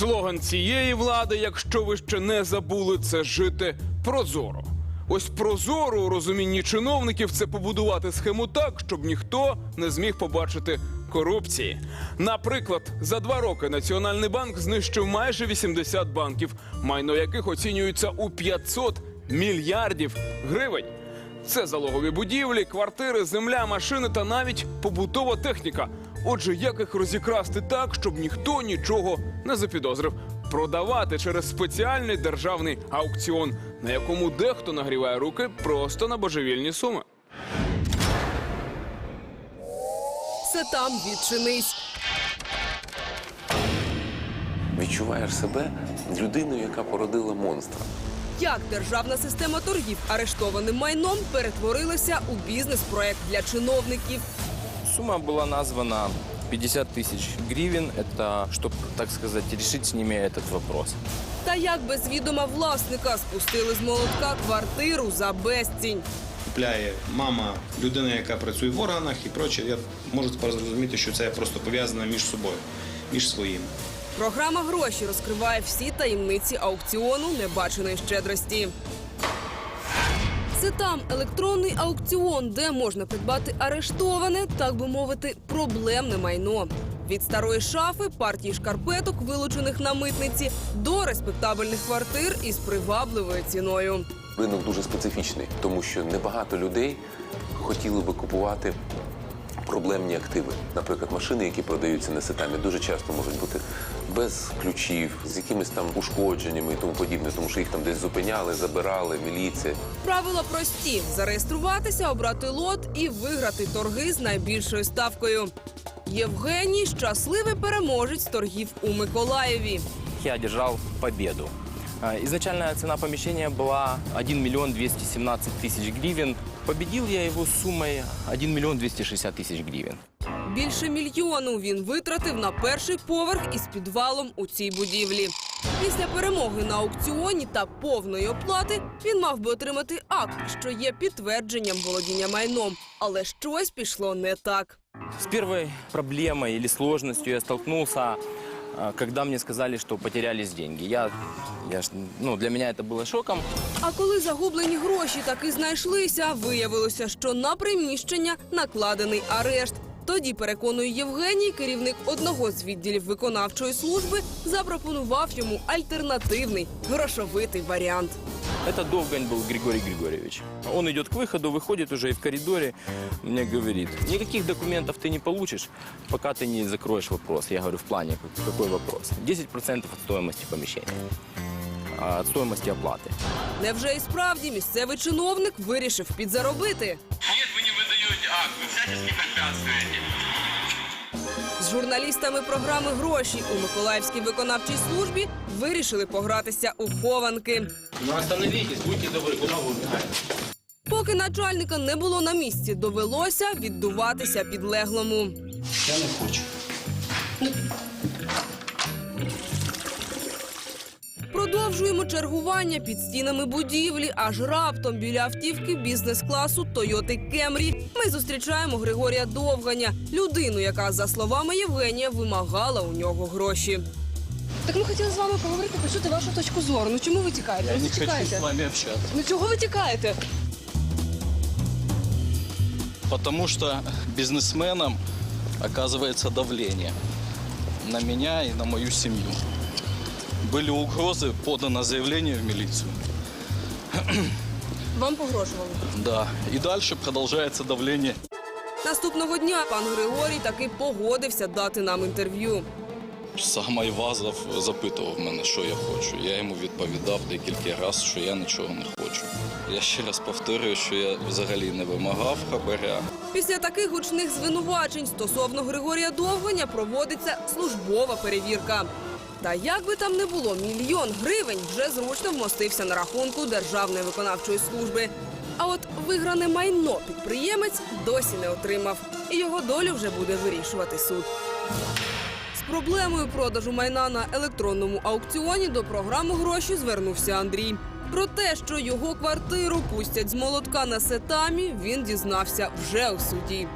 Слоган цієї влади, якщо ви ще не забули, це жити прозоро. Ось прозоро у розумінні чиновників це побудувати схему так, щоб ніхто не зміг побачити корупції. Наприклад, за два роки Національний банк знищив майже 80 банків, майно яких оцінюється у 500 мільярдів гривень. Це залогові будівлі, квартири, земля, машини та навіть побутова техніка. Отже, як їх розікрасти так, щоб ніхто нічого не запідозрив? Продавати через спеціальний державний аукціон, на якому дехто нагріває руки просто на божевільні суми. Все там відчинись. Відчуваєш себе людиною, яка породила монстра. Як державна система торгів арештованим майном перетворилася у бізнес-проект для чиновників. Сумма была названа 50 тысяч гривен. Это, чтобы, так сказать, решить с ними этот вопрос. Та як без відома власника спустили з молотка квартиру за безцінь. купляє мама, людина, яка працює в органах і проче. Я можу тепер зрозуміти, що це просто пов'язано між собою, між своїм. Програма гроші розкриває всі таємниці аукціону небаченої щедрості. Це там електронний аукціон, де можна придбати арештоване, так би мовити, проблемне майно. Від старої шафи, партії шкарпеток, вилучених на митниці, до респектабельних квартир із привабливою ціною. Ринок дуже специфічний, тому що небагато людей хотіли би купувати проблемні активи. Наприклад, машини, які продаються на сетамі, дуже часто можуть бути без ключів, з якимись там ушкодженнями і тому подібне, тому що їх там десь зупиняли, забирали, міліція. Правила прості: зареєструватися, обрати лот і виграти торги з найбільшою ставкою. Євгеній щасливий переможець торгів у Миколаєві. Я одержал победу. А, Изначальная цена помещения была 1 миллион 217 тысяч гривен. Победил я его суммой 1 миллион 260 тысяч гривен. Більше мільйону він витратив на перший поверх із підвалом у цій будівлі. Після перемоги на аукціоні та повної оплати він мав би отримати акт, що є підтвердженням володіння майном. Але щось пішло не так. С первой проблемой или сложностью я столкнулся, а, когда мне сказали, что потерялись деньги. Я, я ж- ну, для меня это было шоком. А коли загублені гроші таки знайшлися, виявилося, що на приміщення накладений арешт. Тоді, переконує Євгеній, керівник одного з відділів виконавчої служби запропонував йому альтернативний грошовитий варіант. Это Довгань был Григорий Григорьевич. Он идет к выходу, выходит уже и в коридоре мне говорит, никаких документов ты не получишь, пока ты не закроешь вопрос. Я говорю, в плане, как- какой вопрос? 10% от стоимости помещения, а, от стоимости оплаты. Невже і справді місцевий чиновник вирішив підзаробити? Нет, вы не выдаете акт, вы всячески препятствуете. З журналістами програми Гроші у Миколаївській виконавчій службі вирішили погратися у хованки. Ну остановитесь, будьте добры, куда вы убегаете? Поки начальника не було на місці, довелося віддуватися підлеглому. Я не хочу. Продовжуємо чергування під стінами будівлі, аж раптом біля автівки бізнес-класу Тойоти Кемрі ми зустрічаємо Григорія Довганя, людину, яка, за словами Євгенія, вимагала у нього гроші. Так ми хотіли з вами поговорити, почути вашу точку зору. Ну чому ви тікаєте? Я не хочу с вами общаться. Ну чого ви тікаєте? Потому что бизнесменам оказывается давление на меня и на мою семью. Были угрозы, подано заявление в милицию. Вам погрожували. Да. И дальше продолжается давление. Наступного дня пан Григорій таки погодився дати нам інтерв'ю. Сам Айвазов запитував мене, що я хочу. Я йому відповідав декілька разів, що я нічого не хочу. Я ще раз повторюю, що я взагалі не вимагав хабаря. Після таких гучних звинувачень стосовно Григорія Довганя проводиться службова перевірка. Та як би там не було, мільйон гривень вже зручно вмостився на рахунку Державної виконавчої служби. А от вигране майно підприємець досі не отримав, і його долю вже буде вирішувати суд. Проблемою продажу майна на електронному аукціоні до програми гроші звернувся Андрій. Про те, що його квартиру пустять з молотка на сетамі, він дізнався вже у суді.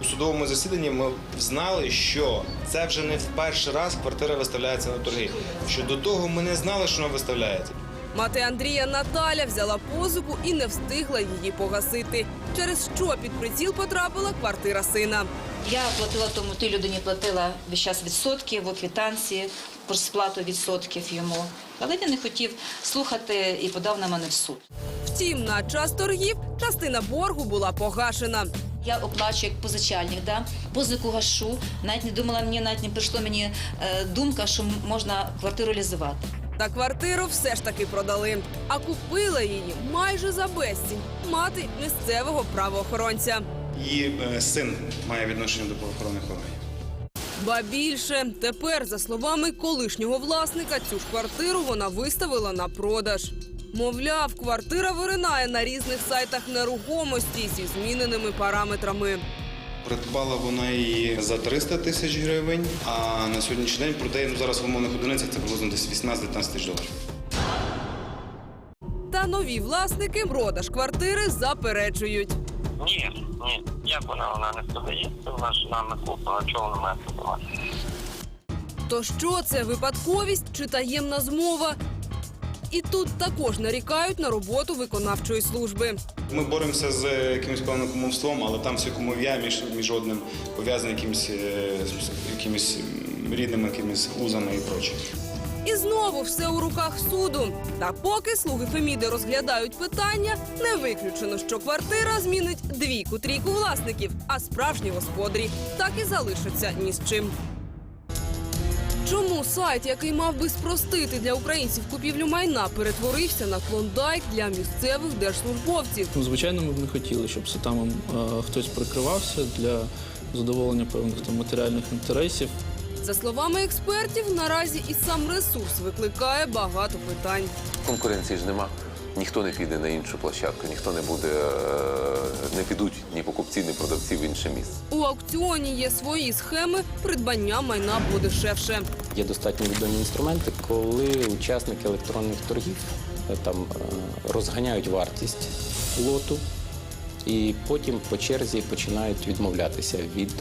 У судовому засіданні ми знали, що це вже не в перший раз квартира виставляється на торги. Що до того ми не знали, що вона виставляється. Мати Андрія Наталя взяла позику і не встигла її погасити. Через що під приціл потрапила квартира сина. Я платила тому, тій людині платила весь час відсотки в квитанції, про сплату відсотків йому. Але він не хотів слухати і подав на мене в суд. Втім, на час торгів частина боргу була погашена. Я оплачую як позичальник, да? позику гашу. Навіть не думала мені, навіть не прийшла мені е, думка, що можна квартиру реалізувати. Та квартиру все ж таки продали. А купила її майже за безцінь мати місцевого правоохоронця. Її е, син має відношення до правоохоронних органів. Ба більше тепер, за словами колишнього власника, цю ж квартиру вона виставила на продаж. Мовляв, квартира виринає на різних сайтах нерухомості зі зміненими параметрами. Придбала вона її за 300 тисяч гривень, а на сьогоднішній день продає ну, зараз в умовних одиницях це приблизно десь 18-19 тисяч доларів. Та нові власники продаж квартири заперечують. Ні, ні. Як вона, вона не продається, вона ж нами куплена, чого вона має продавати? То що це випадковість чи таємна змова? І тут також нарікають на роботу виконавчої служби. Ми боремося з якимось певним кумовством, але там все кумов'я між, між одним пов'язане якимось, е, з якимись рідними якимись узами і проче. І знову все у руках суду. Та поки слуги Феміди розглядають питання, не виключено, що квартира змінить двійку трійку власників, а справжні господарі так і залишаться ні з чим. Чому сайт, який мав би спростити для українців купівлю майна, перетворився на клондайк для місцевих держслужбовців? Ну, звичайно, ми б не хотіли, щоб сатамом е, хтось прикривався для задоволення певних там матеріальних інтересів. За словами експертів, наразі і сам ресурс викликає багато питань. Конкуренції ж нема. Ніхто не піде на іншу площадку, ніхто не буде, е, не підуть ні покупці, ні продавці в інше місце. У аукціоні є свої схеми придбання майна подешевше. Є достатньо відомі інструменти, коли учасники електронних торгів е, там е, розганяють вартість лоту і потім по черзі починають відмовлятися від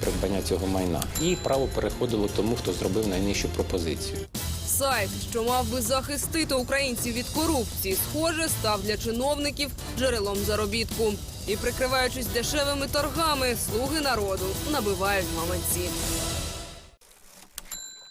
придбання цього майна. І право переходило тому, хто зробив найнижчу пропозицію. Сайт, що мав би захистити українців від корупції, схоже, став для чиновників джерелом заробітку. І прикриваючись дешевими торгами, слуги народу набивають гаманці.